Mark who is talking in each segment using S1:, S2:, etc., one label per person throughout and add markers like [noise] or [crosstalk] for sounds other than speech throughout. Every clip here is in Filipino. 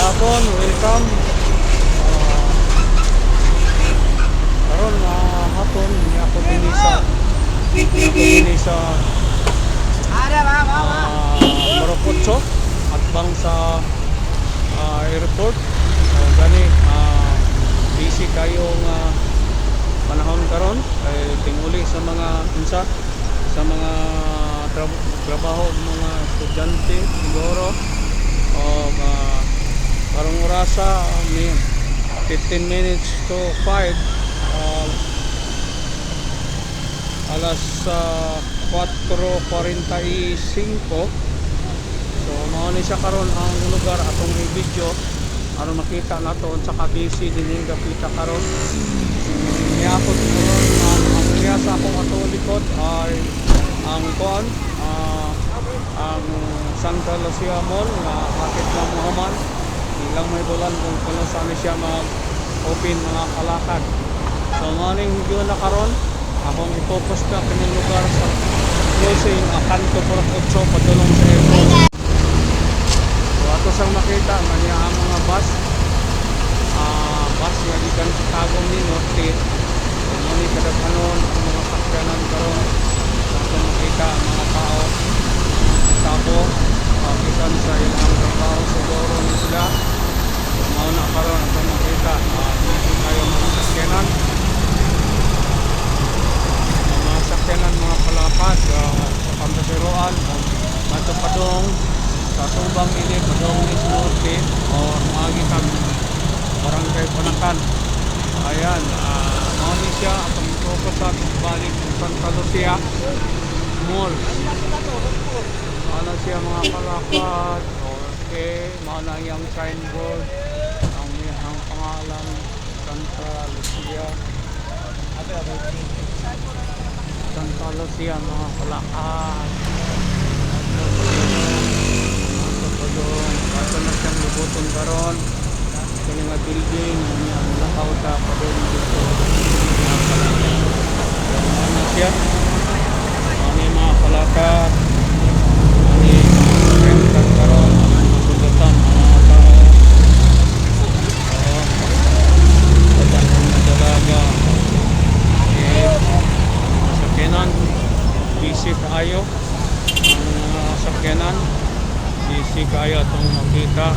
S1: hapon, welcome. Ah, karon uh, hapon, ni ako din sa ni ako din sa uh, Morocotso at bang sa ah, airport. So, gani, ah, busy kayong ah, panahon karon. Kay tinguli sa mga unsa sa mga tra- trabaho mga estudyante siguro. O uh, parang orasa may 15 minutes to 5 uh, alas uh, 4.45 so mao ni siya karon ang lugar atong i-video aron makita nato unsa ka busy dinhi gapita karon. Niyapot ko ang ang sa akong ato likod ay ang kuan ah, ang Santa Lucia Mall nga akit na Muhammad ilang may bulan kung kung saan siya mag open mga kalakad. So maning video na karon akong i-focus na kining lugar sa closing uh, kanto por 8 padulong sa airport. So ato sang makita nga niya ang mga bus. Ah bus nga gikan sa Tagum ni Norte so muni kadaghanon ang mga sakyanan karon. Ato makita ang mga tao. Tabo uh, gikan sa ilang trabaho siguro ni sila so mao na karon ato makita uh, hindi kayo mga sakyanan ang mga sakyanan mga palapad uh, sa Pantasiroan o Matupadong sa Subang ini Padong ni Norte o mga kang Panakan ayan uh, mao ni siya atong focus sa balik sa Santa Lucia Mall. Ano siya mga kalakad okay mao na iyang signboard ang iyang pangalan Santa Lucia. Santa Lucia mga kalakad Padong kaso na siyang lubuton karon sa mga building ang lakaw ta padong dito mga kalakad ano siya ano yung mga kalakad ano yung masugatan mga tao. Padang na dalaga. Okay sakyanan busy kaayo ang mga sakyanan busy kaayo itong makita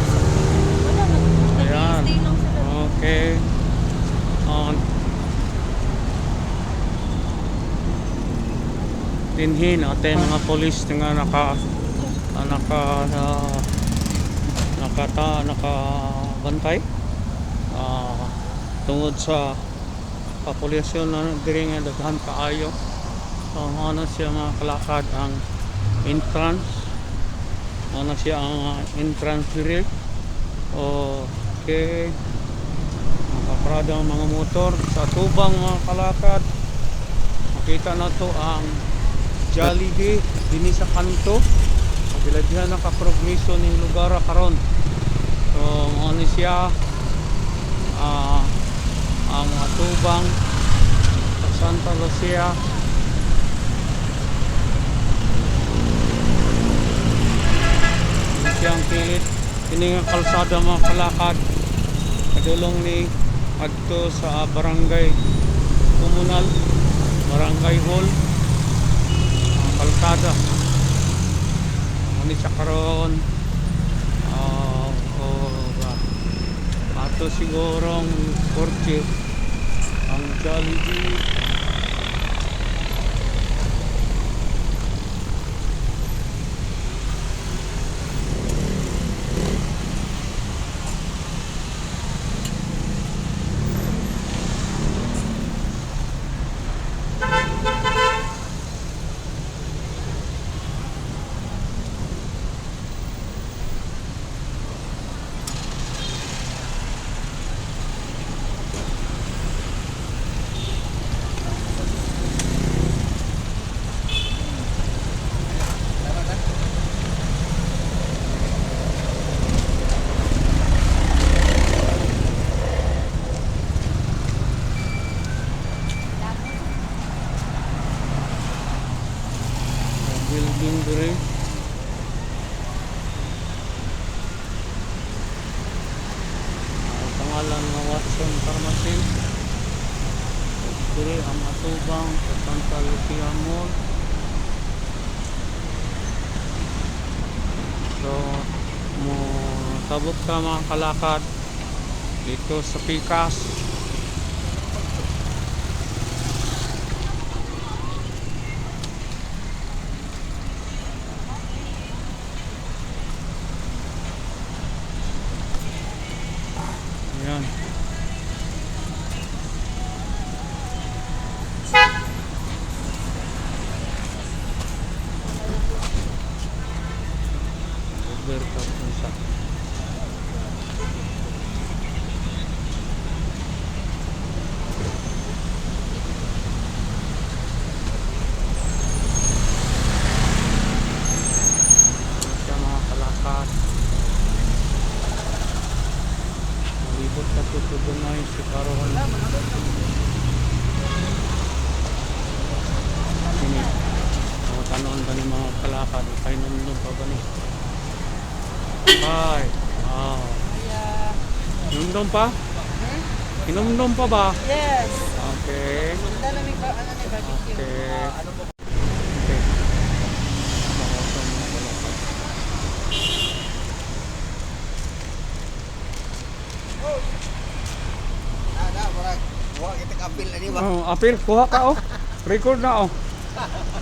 S1: ayan okay. On. Dinhin ate mga polis nga naka naka uh, nakata nakabantay. Ah tungod sa populasyon na diri nga daghan kaayo. So ano siya mga kalakad ang entrance. Ano siya ang entrance diri okay nakaprada ang mga motor sa tubang mga kalakad. Makita na to ang Jollibee dinhi sa kanto. Biladihan nakaprogniso ning lugar karon. So ano siya ah ang atubang sa Santa Lucia. Siyang pilit. Kini nga kalsada mga kalakad kadulong ni adto sa barangay komunal barangay hall ang kalsada. Ano siya karon ah oh, ba ato sigurong korte ang Jollibee Watson Pharmacy. Diri ang Atubang sa Santa Lucia Mall. So mo sabot ka mga kalakad dito sa Picas Mga tanon ba ni mga kalakad? Kay nunod pa ba ni? Bye. Wow. Inumdum pa? Inumdum pa ba?
S2: Yes.
S1: Okay.
S2: Punta namin ba, ano ni barbecue?
S1: Okay.
S2: ano po?
S1: Okay.
S3: Ah, na, wala kita kapil na di ba?
S1: Oh, apil, kuha ka oh. Record na oh. [laughs]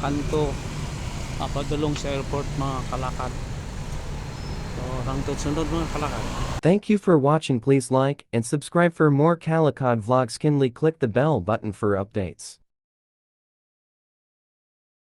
S1: Kanto, Apadulong sa airport mga kalakad. So, hangtod sunod mga kalakad.
S4: Thank you for watching please like and subscribe for more Calicod vlogs kindly click the bell button for updates.